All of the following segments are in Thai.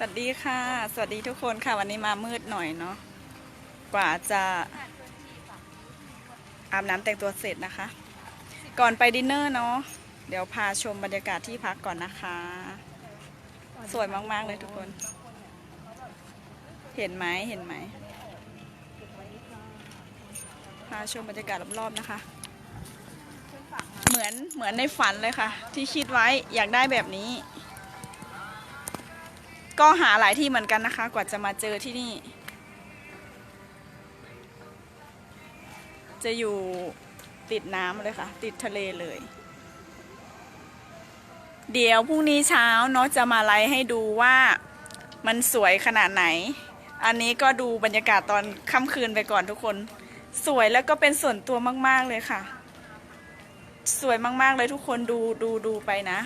สวัสดีค่ะ สวัสดีทุกคนค่ะ วันนี้มามืดหน่อยเนาะ กว่าจะอาบน้ำแต่งตัวเสร็จนะคะ ก่อนไปดินเนอร์เนาะ เดี๋ยวพาชมบรรยากาศที่พักก่อนนะคะ สวยมาก ๆ เลยทุกคน เห็นไหมเห็นไหม พาชมบรรยากาศรอบๆนะคะ เหมือนเหมือนในฝันเลยค่ะ ที่คิดไว้อยากได้แบบนี้ ก็หาหลายที่เหมือนกันนะคะ กว่าจะมาเจอที่นี่ จะอยู่ติดน้ำเลยค่ะ ติดทะเลเลย เดี๋ยวพรุ่งนี้เช้าเนาะจะมาไลฟ์ให้ดูว่ามันสวยขนาดไหน อันนี้ก็ดูบรรยากาศตอนค่ำคืนไปก่อนทุกคน สวยแล้วก็เป็นส่วนตัวมาก ๆ เลยค่ะ สวยมาก ๆ เลยทุกคนดูดูดูไปนะ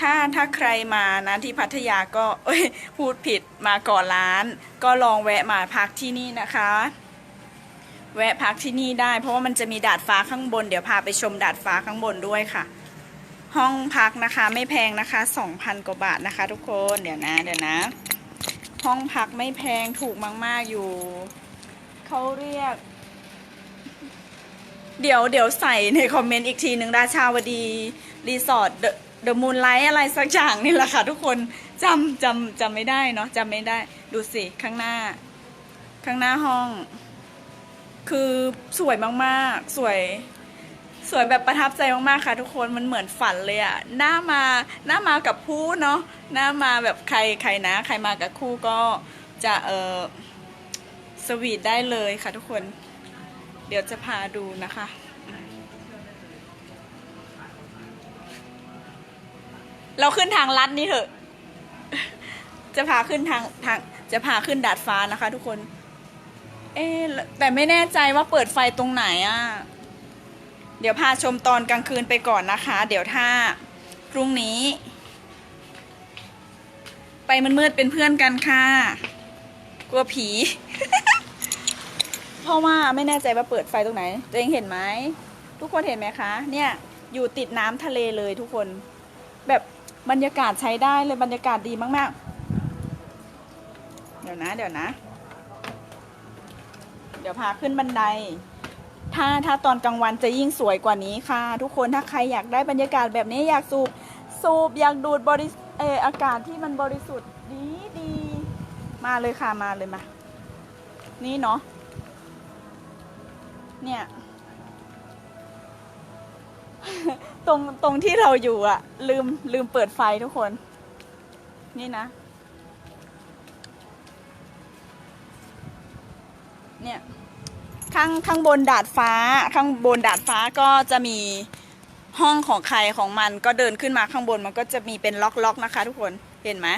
ถ้าถ้าใครมานะที่พัทยาก็เอ้ยพูดผิดมาก่อนร้าน ก็ลองแวะมาพักที่นี่นะคะ แวะพักที่นี่ได้ เพราะว่ามันจะมีดาดฟ้าข้างบน เดี๋ยวพาไปชมดาดฟ้าข้างบนด้วยค่ะ ห้องพักนะคะไม่แพงนะคะ 2,000 กว่าบาทนะคะ ทุกคนเดี๋ยวนะเดี๋ยวนะ ห้องพักไม่แพงถูกมาก ๆ อยู่เขาเรียก เดี๋ยวเดี๋ยวใส่ในคอมเมนต์อีกทีหนึ่งราชาวดีรีสอร์ท เดอะมูนไลท์อะไรสักอย่างนี่แหละค่ะทุกคนจำจำจำไม่ได้เนาะจำไม่ได้ ดูสิข้างหน้า ข้างหน้าห้อง คือสวยมากๆ สวย สวยแบบประทับใจมากๆค่ะ ทุกคนมันเหมือนฝันเลยอะหน้ามาหน้ามากับผู้เนาะหน้ามาแบบใครใครนะ ใครมากับคู่ก็จะเออสวีทได้เลยค่ะทุกคน เดี๋ยวจะพาดูนะคะ เราขึ้นทางลัดนี่เถอะ จะพาขึ้นทางทาง จะพาขึ้นดาดฟ้านะคะ ทุกคน เอ๊แต่ไม่แน่ใจว่าเปิดไฟตรงไหนอะ่ะ เดี๋ยวพาชมตอนกลางคืนไปก่อนนะคะ เดี๋ยวถ้าพรุ่งนี้ ไปมันมืดๆเป็นเพื่อนกันค่ะ กลัวผี เพราะว่าไม่แน่ใจว่าเปิดไฟตรงไหน ตัวเองเห็นไหม ทุกคนเห็นไหมคะ เนี่ย อยู่ติดน้ำทะเลเลยทุกคนแบบ บรรยากาศใช้ได้เลยบรรยากาศดีมากๆ เดี๋ยวนะ เดี๋ยวนะ เดี๋ยวพาขึ้นบันได ถ้าถ้าตอนกลางวันจะยิ่งสวยกว่านี้ค่ะ ทุกคนถ้าใครอยากได้บรรยากาศแบบนี้อยากสูบสูบอยากดูดบริเอออากาศที่มันบริสุทธิ์ดีดีมาเลยค่ะมาเลยมา นี่เนาะเนี่ย ตรงตรงที่เราอยู่อะลืมลืมเปิดไฟทุกคน นี่นะ เนี่ย ข้างข้างบนดาดฟ้า ข้างบนดาดฟ้าก็จะมีห้องของใครของมันก็เดินขึ้นมาข้างบนมันก็จะมีเป็นล็อกล็อกๆนะคะ ทุกคนเห็นไหม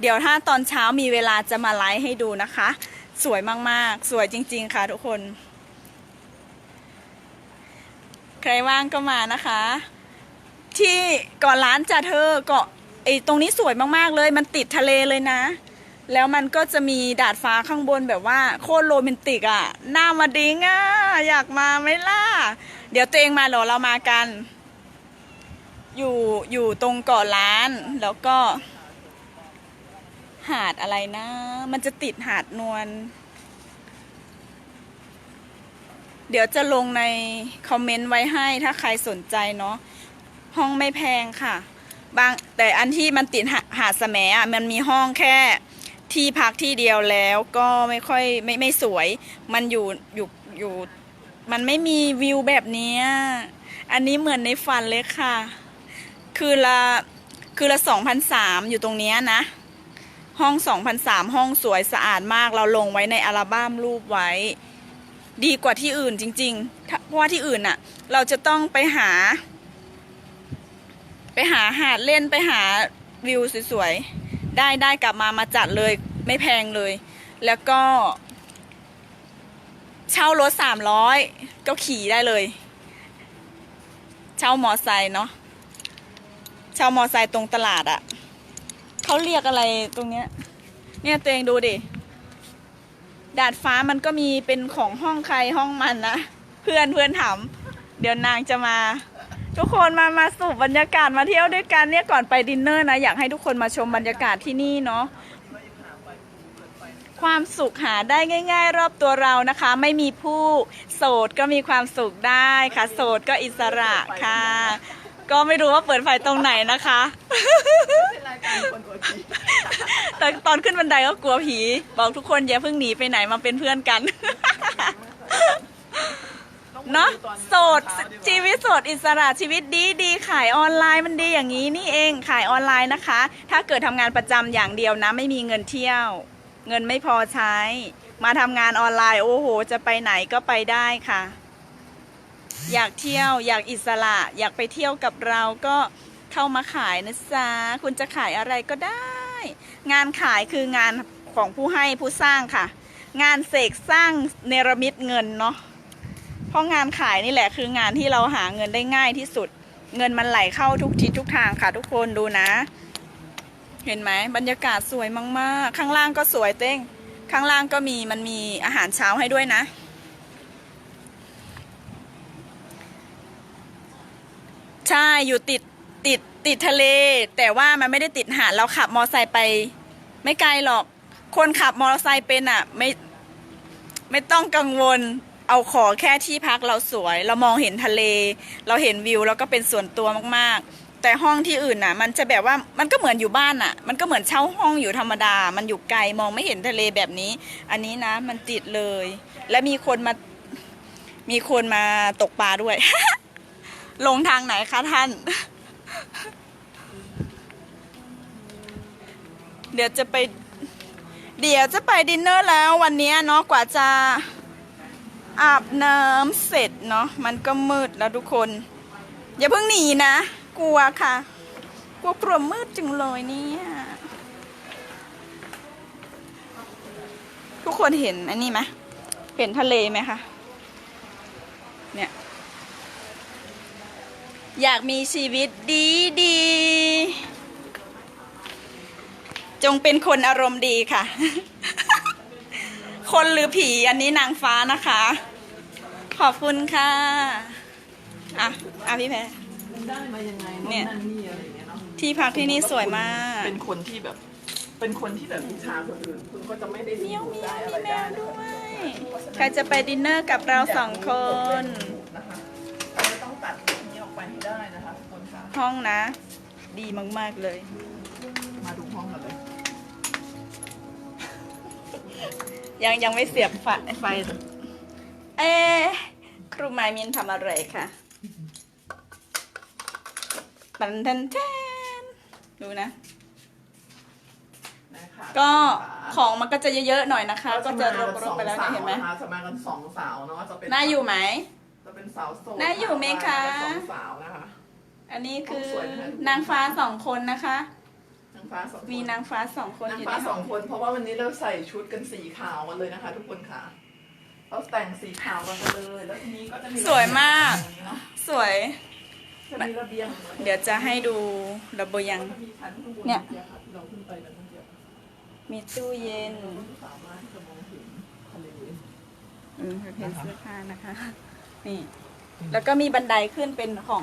เดี๋ยวถ้าตอนเช้ามีเวลาจะมาไลฟ์ให้ดูนะคะ สวยมากๆ สวยจริง ๆ ค่ะทุกคน ใครว่างก็มานะคะ ที่เก่อนร้านจ่าเธอเก็ไอตรงนี้สวยมากๆเลย มันติดทะเลเลยนะ แล้วมันก็จะมีดาดฟ้าข้างบนแบบว่าโคตรโรแมนติกอะ่ะหน้ามาดิ้งอะ่ะอยากมาไหมล่ะ เดี๋ยวตัวเองมาเหรอเรามากัน อยู่อยู่ตรงเกาะล้านแล้วก็ หาดอะไรนะ มันจะติดหาดนวล เดี๋ยวจะลงในคอมเมนต์ไว้ให้ถ้าใครสนใจเนาะห้องไม่แพงค่ะ บางแต่อันที่มันติดหาดแสมอะมันมีห้องแค่ที่พักที่เดียวแล้วก็ไม่ค่อยไม่ไม่สวย มันอยู่อยู่อยู่มันไม่มีวิวแบบนี้ อันนี้เหมือนในฝันเลยค่ะ คือละคือละสองพันสามอยู่ตรงนี้นะ ห้องสองพันสามห้องสวยสะอาดมากเราลงไว้ในอัลบั้มรูปไว้ ดีกว่าที่อื่นจริงๆ เพราะว่าที่อื่นน่ะ เราจะต้องไปหา ไปหาหาดเล่นไปหาวิวสวยๆ ได้ได้กลับมามาจัดเลยไม่แพงเลย แล้วก็ เช่ารถสามร้อยก็ขี่ได้เลย เช่ามอไซค์เนาะเช่ามอไซค์ตรงตลาดอะเขาเรียกอะไรตรงเนี้ย เนี่ยตัวเองดูดิ ดาดฟ้ามันก็มีเป็นของห้องใครห้องมันนะ เพื่อนเพื่อนถาม เดี๋ยวนางจะมา ทุกคนมามาสูบบรรยากาศมาเที่ยวด้วยกันเนี่ยก่อนไปดินเนอร์นะ อยากให้ทุกคนมาชมบรรยากาศที่นี่เนาะความสุขหาได้ง่าย ๆ รอบตัวเรานะคะ ไม่มีผู้โสดก็มีความสุขได้ค่ะ โสดก็อิสระค่ะ ก็ไม่รู้ว่าเปิดไฟตรงไหนนะคะ เป็นรายการคนอวดผี แต่ตอนขึ้นบันไดก็กลัวผี บอกทุกคนอย่าเพิ่งหนีไปไหนมาเป็นเพื่อนกัน เนาะโสดชีวิตโสดอิสระชีวิตดีดีขายออนไลน์มันดีอย่างนี้นี่เองขายออนไลน์นะคะ ถ้าเกิดทำงานประจำอย่างเดียวนะ ไม่มีเงินเที่ยว เงินไม่พอใช้ มาทำงานออนไลน์โอ้โห จะไปไหนก็ไปได้ค่ะ อยากเที่ยวอยากอิสระ อยากไปเที่ยวกับเราก็เข้ามาขายนะจ๊ะคุณจะขายอะไรก็ได้ งานขายคืองานของผู้ให้ผู้สร้างค่ะ งานเสกสร้างเนรมิตเงินเนาะเพราะงานขายนี่แหละคืองานที่เราหาเงินได้ง่ายที่สุด เงินมันไหลเข้าทุกทิศทุกทางค่ะ ทุกคนดูนะ เห็นไหมบรรยากาศสวยมาก ๆ ข้างล่างก็สวยเต้ง ข้างล่างก็มีมันมีอาหารเช้าให้ด้วยนะใช่ อยู่ติด ติดติดทะเล แต่ว่ามันไม่ได้ติดหาดเราขับมอไซค์ไป ไม่ไกลหรอก คนขับมอไซค์เป็นอะ ไม่ ไม่ต้องกังวล เอาขอแค่ที่พักเราสวย เรามองเห็นทะเล เราเห็นวิวแล้วก็เป็นส่วนตัวมากๆ แต่ห้องที่อื่นน่ะ มันจะแบบว่ามันก็เหมือนอยู่บ้านน่ะ มันก็เหมือนเช่าห้องอยู่ธรรมดา มันอยู่ไกลมองไม่เห็นทะเลแบบนี้ อันนี้นะ มันติดเลย และมีคนมา มีคนมาตกปลาด้วย ลงทางไหนคะท่าน เดี๋ยวจะไป เดี๋ยวจะไปดินเนอร์แล้ววันนี้เนาะกว่าจะอาบน้ำเสร็จเนาะมันก็มืดแล้วทุกคน อย่าเพิ่งหนีนะ กลัวค่ะ กลัวกลัวมืดจังเลยเนี่ยทุกคนเห็นอันนี้ไหมเห็นทะเลไหมคะเนี่ยอยากมีชีวิตดีดี จงเป็นคนอารมณ์ดีค่ะ คนหรือผีอันนี้นางฟ้านะคะ ขอบคุณค่ะ อะ อะพี่แพรมันได้มายังไงเนี่ยนั่นนี่อะไรอย่างเงี้ยเนาะที่พักที่นี่สวยมาก เป็นคนที่แบบ เป็นคนที่แบบอิจฉาคนอื่นคุณก็จะไม่ได้เมียวดูเมียได้วอะไรมีแมได้วนะด้วยคะใครจะไปดินเนอร์กับเราสองคน นะคะเราจะต้องตัดอันนี้ออกไปให้ได้นะคะทุกคนค่ะ ห้องนะ ดีมาก ๆ เลย ยังยังไม่เสียบไฟไฟ เอะครูไมายมินทำอะไรคะตันทันแทนดูนะ นะคะก็ของมันก็จะเยอะๆหน่อยนะคะ ก็จะรมากกัๆไปแล้วเนี่ยเห็นไหมสองสาวะคะจะมากันสองสาวเนาะจะเป็นน่าอยู่ไหม จะเป็นสาวโสดน่าอยู่ไหมคะ สองสาวนะคะ อันนี้คือสวยนะคะนางฟ้าสองคนนะคะนาง ฟ้าสองคมีนางฟ้าสองคนนางอยู่ฟ้าในสห้อองงคนเพราะว่าวันนี้เราใส่ชุดกันสีขาวกันเลยนะคะ ทุกคนค่ะเราแต่งสีขาวกันเลย แล้วทีนี้ก็จะมีสวยมากเนาะสวย จะมีระเบียงเดี๋ยวจะให้ดูระเบียง จะมีชั้นข้างบนเนี่ยค่ะที่เราขึ้นไปกันทั้งเดียวมีตู้เย็นเราก็สามารถที่จะมองเห็นทะเลอืมเห็นเสื้อผ้านะคะ นี่ แล้วก็มีบันไดขึ้นเป็นของ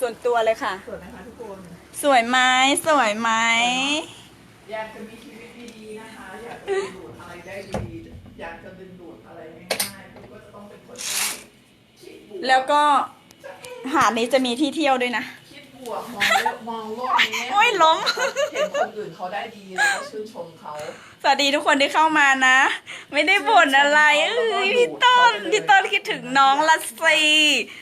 ส่วนตัวเลยค่ะ สวยไหมคะทุกคน สวยไหมสวยไหมอยากจะมีชีวิตดีๆนะคะ อยากจะดึงดูดอะไรได้ดีอยากจะดึงดูดอะไรง่ายๆคุณก็จะต้องเป็นคนที่คิดบวกแล้วก็หาดนี้จะมีที่เที่ยวด้วยนะ คิดบวกมองโลกมองโลกนี้โอ้ยล้ม เห็นคนอื่นเขาได้ดีแล้วก็ชื่นชมเขา สวัสดีทุกคนที่เข้ามานะ ไม่ได้บ่นอะไรเอ้ยพี่ต้นพี่ต้นคิดถึงน้องละสิ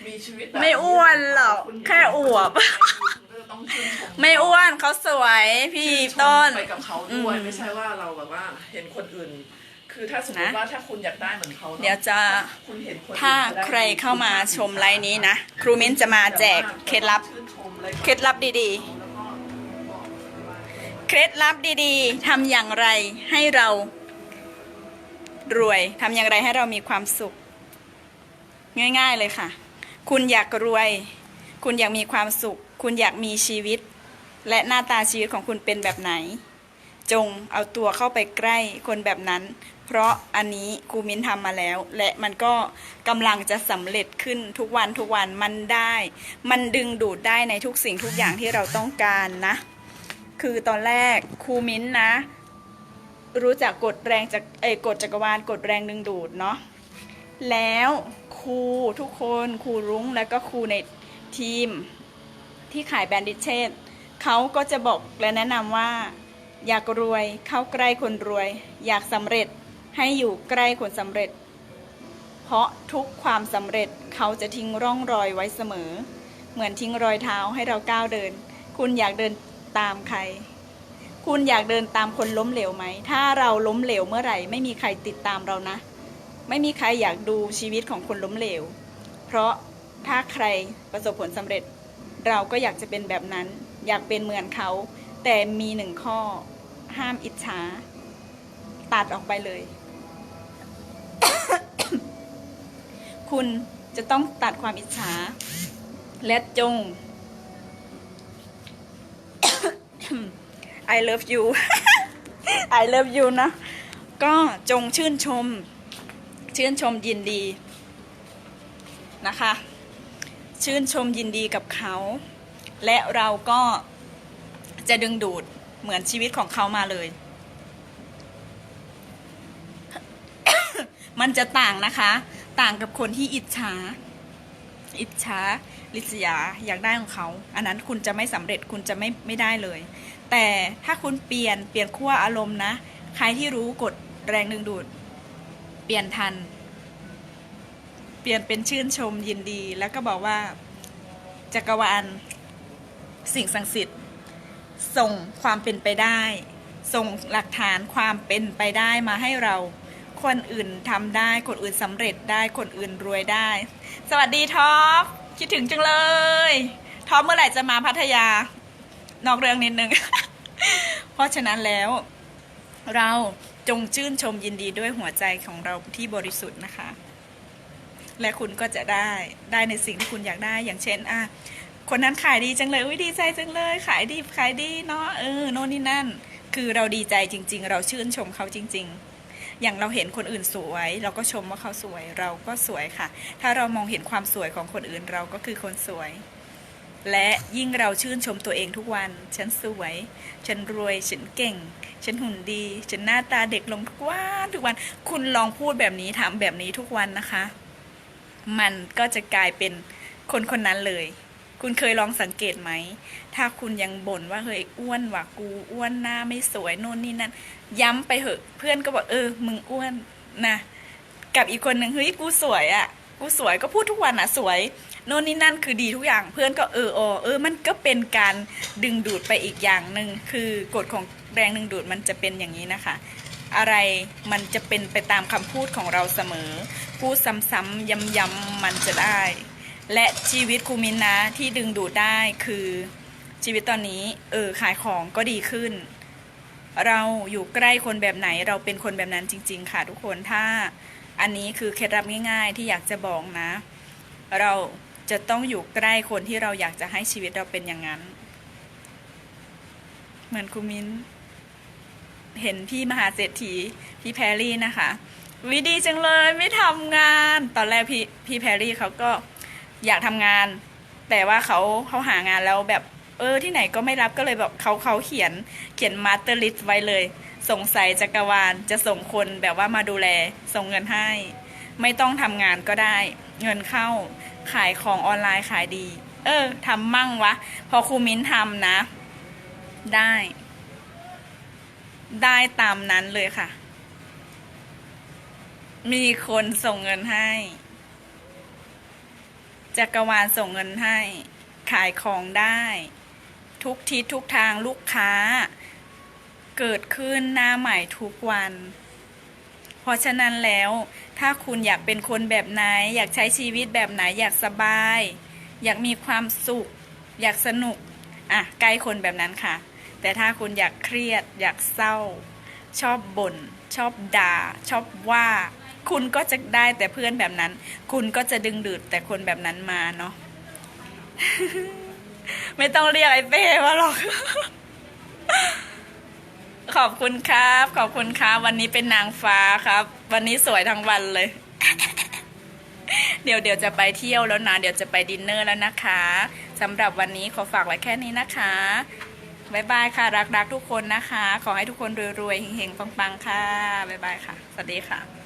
มีชีวิตแบบไม่อ้วนหรอกคุณเห็นแค่อวบคุณก็จะ ต้องชื่นชมไม่อ้วนเขาสวยพี่ต้น ไปกับเขาด้วยอืม ไม่ใช่ว่าเราแบบว่าเห็นคนอื่น คือถ้าสมมตินะว่าถ้าคุณอยากได้เหมือนเขานเดี๋ยวจะคุณเห็นคนอื่นถ้าขได้ใครเข้ามาชมไลน์นี้นะ ครูมิ้นจะมาแจกเคล็ดลับ ชื่นชมเลยเคล็ดลับดีๆ เคล็ดลับดีๆ ทำอย่างไรให้เรารวย ทำอย่างไรให้เรามีความสุข ง่ายๆเลยค่ะ คุณอยากรวย คุณอยากมีความสุข คุณอยากมีชีวิต และหน้าตาชีวิตของคุณเป็นแบบไหน จงเอาตัวเข้าไปใกล้คนแบบนั้น เพราะอันนี้ครูมิ้นทำมาแล้ว และมันก็กำลังจะสำเร็จขึ้นทุกวันทุกวันมันได้ มันดึงดูดได้ในทุกสิ่งทุกอย่างที่เราต้องการนะ คือตอนแรกครูมิ้นนะ รู้จักกฎแรงจากเอยกฎจักรวาลกฎแรงดึงดูดเนาะแล้วครูทุกคนครูรุ้งแล้วก็ครูในทีม ที่ขายแบรนด์ดิเชตเขาก็จะบอกและแนะนำว่า อยากรวยเข้าใกล้คนรวย อยากสำเร็จให้อยู่ใกล้คนสำเร็จ เพราะทุกความสำเร็จเขาจะทิ้งร่องรอยไว้เสมอ เหมือนทิ้งรอยเท้าให้เราก้าวเดิน คุณอยากเดินตามใคร คุณอยากเดินตามคนล้มเหลวไหม ถ้าเราล้มเหลวเมื่อไหร่ ไม่มีใครติดตามเรานะ ไม่มีใครอยากดูชีวิตของคนล้มเหลว เพราะถ้าใครประสบผลสำเร็จ เราก็อยากจะเป็นแบบนั้น อยากเป็นเหมือนเขา แต่มีหนึ่งข้อห้ามอิจฉา ตัดออกไปเลย คุณจะต้องตัดความอิจฉา และจง I love you I love you นะ ก็จงชื่นชม ชื่นชมยินดีนะคะ ชื่นชมยินดีกับเขา และเราก็จะดึงดูดเหมือนชีวิตของเขามาเลย มันจะต่างนะคะ ต่างกับคนที่อิจฉา อิจฉาลิษยาอยากได้ของเขา อันนั้นคุณจะไม่สำเร็จคุณจะไม่ไม่ได้เลย แต่ถ้าคุณเปลี่ยนเปลี่ยนขั้วอารมณ์นะ ใครที่รู้กฎแรงดึงดูด เปลี่ยนทัน ปลี่ยนเป็นชื่นชมยินดี แล้วก็บอกว่าจักรวาลสิ่งศักดิ์สิทธิ์ส่งความเป็นไปได้ ส่งหลักฐานความเป็นไปได้มาให้เรา คนอื่นทำได้ คนอื่นสำเร็จได้ คนอื่นรวยได้ สวัสดีท็อป คิดถึงจังเลยท็อปเมื่อไหร่จะมาพัทยา นอกเรื่องนิดนึง เพราะฉะนั้นแล้ว เราจงชื่นชมยินดีด้วยหัวใจของเราที่บริสุทธิ์นะคะ และคุณก็จะได้ได้ในสิ่งที่คุณอยากได้อย่างเช่นอะคนนั้นขายดีจังเลยอุ้ยดีใจจังเลย ขายดีขายดีเนาะเออโน่นนี่นั่น คือเราดีใจจริง ๆ เราชื่นชมเขาจริง ๆ อย่างเราเห็นคนอื่นสวย เราก็ชมว่าเขาสวยเราก็สวยค่ะ ถ้าเรามองเห็นความสวยของคนอื่นเราก็คือคนสวย และยิ่งเราชื่นชมตัวเองทุกวัน ฉันสวย ฉันรวย ฉันเก่ง ฉันหุ่นดี ฉันหน้าตาเด็กลงทุกวันทุกวัน คุณลองพูดแบบนี้ทำแบบนี้ทุกวันนะคะ มันก็จะกลายเป็นคนคนนั้นเลย คุณเคยลองสังเกตไหม ถ้าคุณยังบ่นว่าเฮ้ยอ้วนว่ะกูอ้วนหน้าไม่สวยโน่นนี่นั่นย้ำไปเหอะเพื่อนก็บอกเออ มึงอ้วนนะกับอีกคนหนึ่งเฮ้ยกูสวยอะ่ะกูสวยก็พูดทุกวันอะ่ะสวยโน่นนี่นั่นคือดีทุกอย่างเพื่อนก็เออออเออมันก็เป็นการดึงดูดไปอีกอย่างหนึ่งคือกฎของแรงดึงดูดมันจะเป็นอย่างนี้นะคะ อะไรมันจะเป็นไปตามคำพูดของเราเสมอ พูดซ้ำๆย้ำๆมันจะได้ และชีวิตครูมินนะที่ดึงดูดได้คือชีวิตตอนนี้ เออขายของก็ดีขึ้น เราอยู่ใกล้คนแบบไหนเราเป็นคนแบบนั้นจริง ๆ ค่ะทุกคนถ้าอันนี้คือเคล็ดลับง่ายๆ ที่อยากจะบอกนะ เราจะต้องอยู่ใกล้คนที่เราอยากจะให้ชีวิตเราเป็นอย่างนั้น เหมือนครูมิน เห็นพี่มหาเศรษฐีพี่แพรรี่นะคะวิดีจังเลยไม่ทำงาน ตอนแรกพี่พี่แพรรี่เขาก็อยากทำงาน แต่ว่าเขาเขาหางานแล้วแบบเออที่ไหนก็ไม่รับก็เลยแบบเขาเขาเขียนเขียนมาสเตอร์ลิสไว้เลย สงสัยจักรวาลจะส่งคนแบบว่ามาดูแลส่งเงินให้ ไม่ต้องทำงานก็ได้ เงินเข้าขายของออนไลน์ขายดี เออทำมั่งวะ พอครูมิ้นทำนะ ได้ ได้ตามนั้นเลยค่ะ มีคนส่งเงินให้ จักรวาลส่งเงินให้ ขายของได้ ทุกทิศทุกทางลูกค้า เกิดขึ้นหน้าใหม่ทุกวัน เพราะฉะนั้นแล้วถ้าคุณอยากเป็นคนแบบไหน อยากใช้ชีวิตแบบไหน อยากสบาย อยากมีความสุข อยากสนุก อะใกล้คนแบบนั้นค่ะ แต่ถ้าคุณอยากเครียด อยากเศร้า ชอบบ่นชอบด่า ชอบว่า คุณก็จะได้แต่เพื่อนแบบนั้น คุณก็จะดึงดูดแต่คนแบบนั้นมาเนาะไม่ต้องเรียกไอ้เป้มาหรอกขขอบคุณครับ ขอบคุณครับ วันนี้เป็นนางฟ้าครับ วันนี้สวยทั้งวันเลย เดี๋ยวเดี๋ยวจะไปเที่ยวแล้วนะ เดี๋ยวจะไปดินเนอร์แล้วนะคะสำหรับวันนี้ขอฝากไว้แค่นี้นะคะ บ๊ายบายค่ะ รักๆทุกคนนะคะ ขอให้ทุกคนรวยๆเฮงๆปังๆค่ะบ๊ายบายค่ะ สวัสดีค่ะ